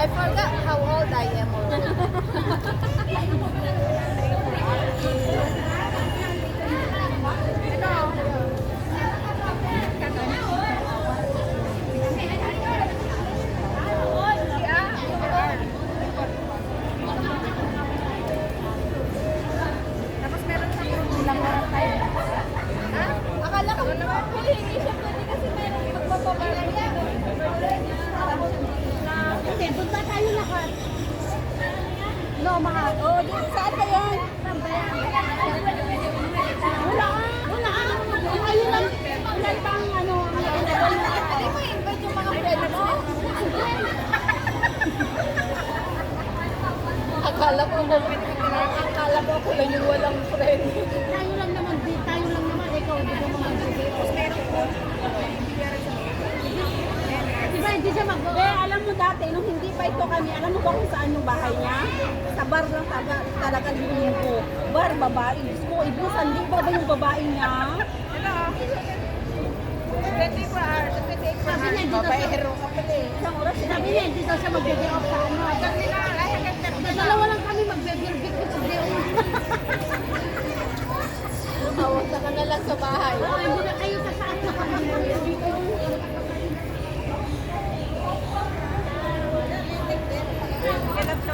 I forgot how old I am already. Ha? Akala ko, hulihingi siya Punta tayo lahat. No, mahal. O, oh, di, saan ka yan? Wala ka. Wala ka. Ayun lang. Wala pang ano. Hindi mo invite yung mga friend mo. Akala ko na. Akala ko ako lang yung walang friend. Tayo lang naman. Tayo lang naman. Ikaw, di? Pero po. Pero po hindi siya mag Eh, alam mo dati, nung hindi pa ito kami, alam mo ba kung saan yung bahay niya? Sa bar lang taga, talaga linggo. Bar, babae. Diyos ko, ibusan, di ba ba yung babae niya? Sabi niya, dito Babae, siya, hero ka pala eh. Isang oras sabi niya, dito siya mag-day off sa ano. Sa dalawa lang kami mag-day off sa day off. Tawag ka na lang sa bahay. Oo, hindi na kayo sa ನಾಟಕ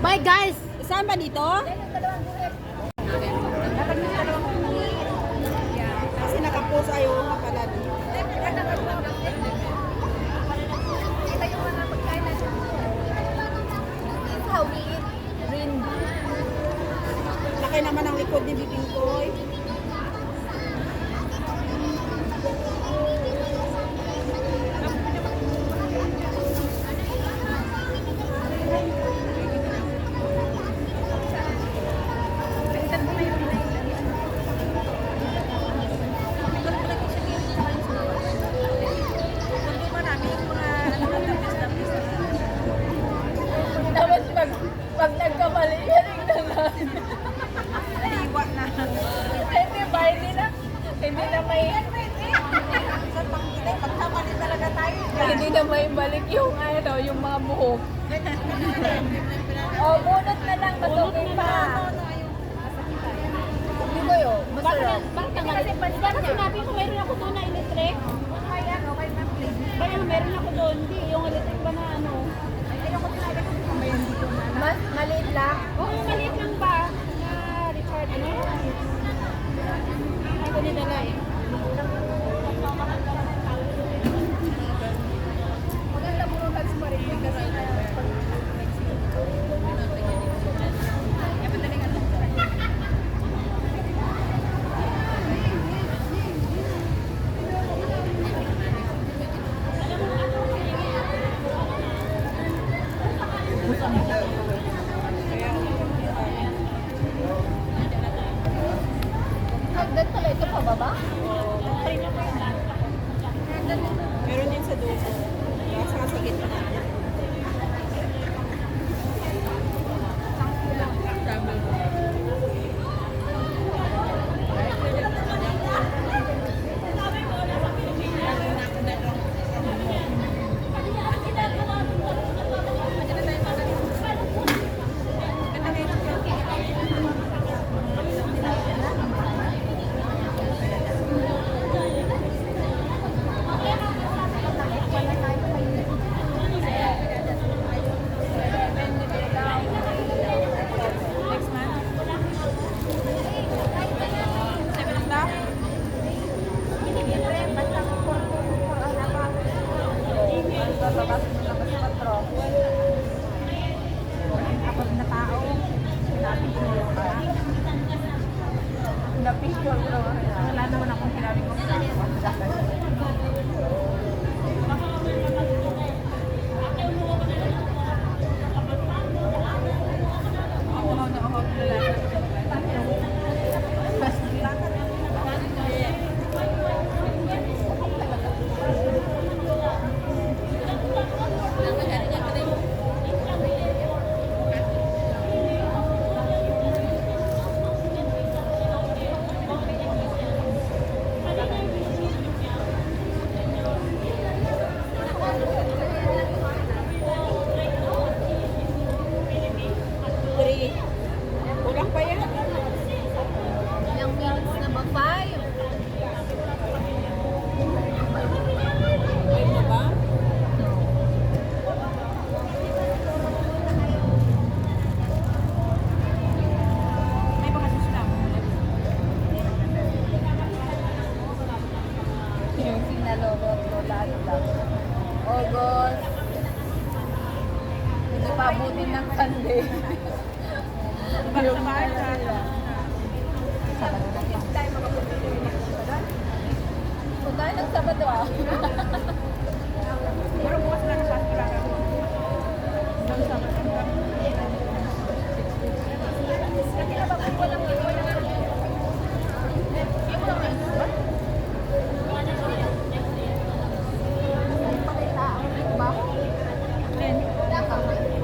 Bye guys! Saan ba dito? Lang, matukin pa. Hindi ko yun, masarap. Bakit ang kasi Diba na sinabi ko mayroon ako doon na electric? Okay na please. Kaya meron ako doon, hindi yung electric ba na ano? Ay, hindi ako sinabi ko kung may hindi ko na. Maliit lang. Oo, maliit lang ba? Na Richard, ano? Ay, ko nidala eh. Hanggang pala ito pababa? Hanggang Meron din sa dulo. Nasa sa gitna. 过 来过来玩来来来来 na lolo, lola, ano lang. August. Hindi pa abutin ng Sunday. Yung bahay na Kung tayo ng Sabado ah. Pero bukas na sa kailangan ko.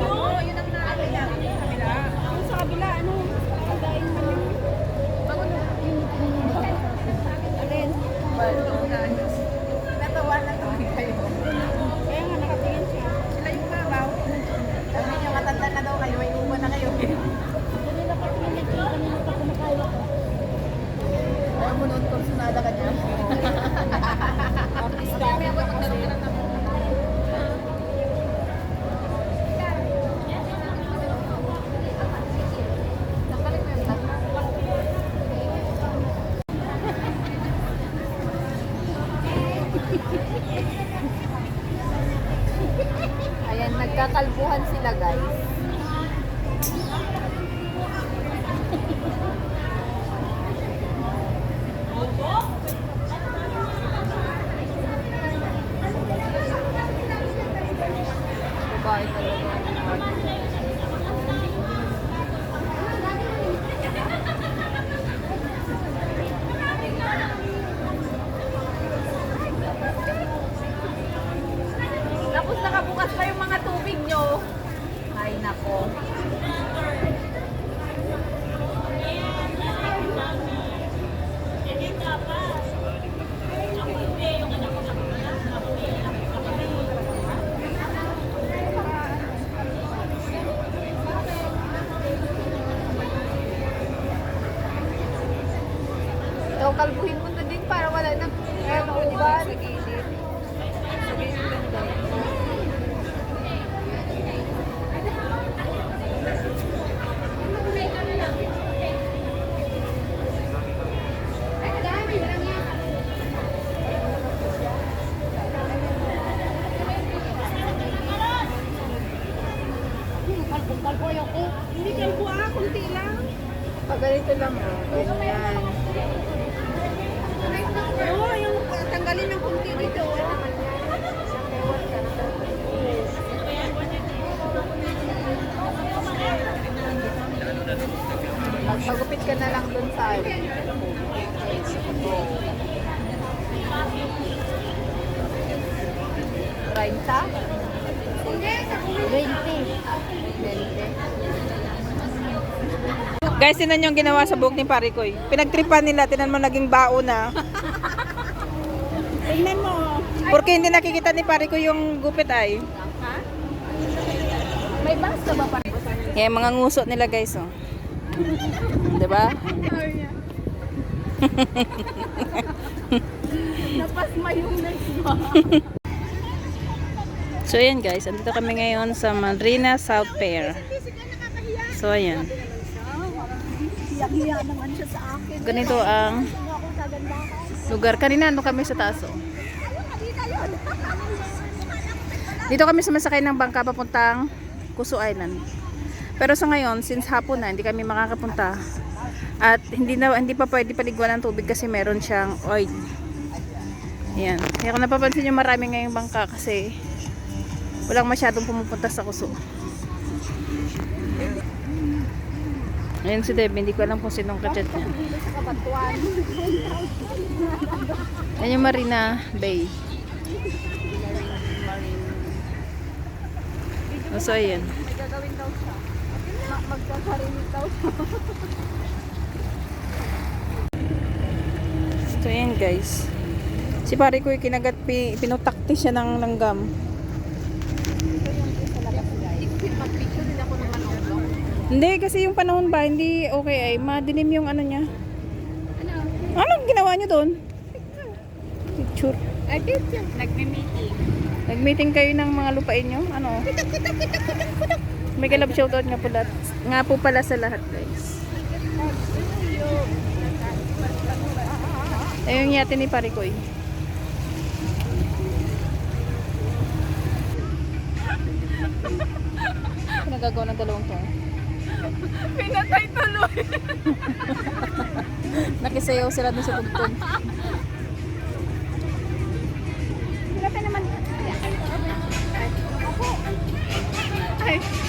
Oo, yun ang nakakila. Yung sa kabila, ano? Pagkain man yung... Alin? Natawa na kami kayo. Kaya nga nakatingin siya. Sila yung mabaw. Sabi niyo matanda na daw kayo, may upa na kayo. Ayaw mo noon kung sunada ka niya. Artista. Ayan, nagkakalbuhan sila guys. Babae talaga. Tapos nakabukas pa yung mga tubig nyo. Ay, nako. Ikaw, kalbuhin mo na din para wala na kaya mauban. Sa gilid. Sa gilid lang daw. Kalbo-kalbo yung ko. Hindi kalbo ah, kunti lang. Pag lang, oh. Ganyan. Oo, yung tanggalin ng kunti dito. Magpagupit ka na lang dun sa ano. Rainsa? 20. Guys, tinan yung ginawa sa buhok ni Parikoy. Pinagtripan nila, tinan mo naging bao na. Tingnan mo. Porque hindi nakikita ni Parikoy yung gupit ay. May basta ba pa? Kaya mga nguso nila guys, oh. 'Di ba? Napasma yung next. So ayan guys, andito kami ngayon sa Marina South Pier. So ayan. Ganito ang lugar. Kanina ano kami sa taas oh. Dito kami sumasakay ng bangka papuntang Kuso Island. Pero sa ngayon, since hapon na, hindi kami makakapunta. At hindi na hindi pa pwede paliguan ng tubig kasi meron siyang oil. Ayan. Kaya kung napapansin nyo marami ngayong bangka kasi walang masyadong pumupunta sa Kuso. Ayun si Deb, hindi ko alam kung sinong kachat niya. Yan yung Marina Bay. Oh, so. May gagawin daw siya. Ma- Magkakarinig daw. So, ayan guys. Si pare ko kinagat, pi, pinutakti siya ng langgam. Mag-picture din ako ng manong. Hindi, kasi yung panahon ba, hindi okay ay madilim yung ano niya. Ano? Anong ginawa niyo doon? Picture. Ay, picture. Nagme-meeting. Nag-meeting kayo ng mga lupain nyo? Ano? May galab shoutout nga pala, nga po pala sa lahat guys. Ayun yate ni Parikoy. Ano nagagawa ng dalawang to? Pinatay tuloy. Nakisayaw sila dun sa tugtog. Malapit naman. Ay.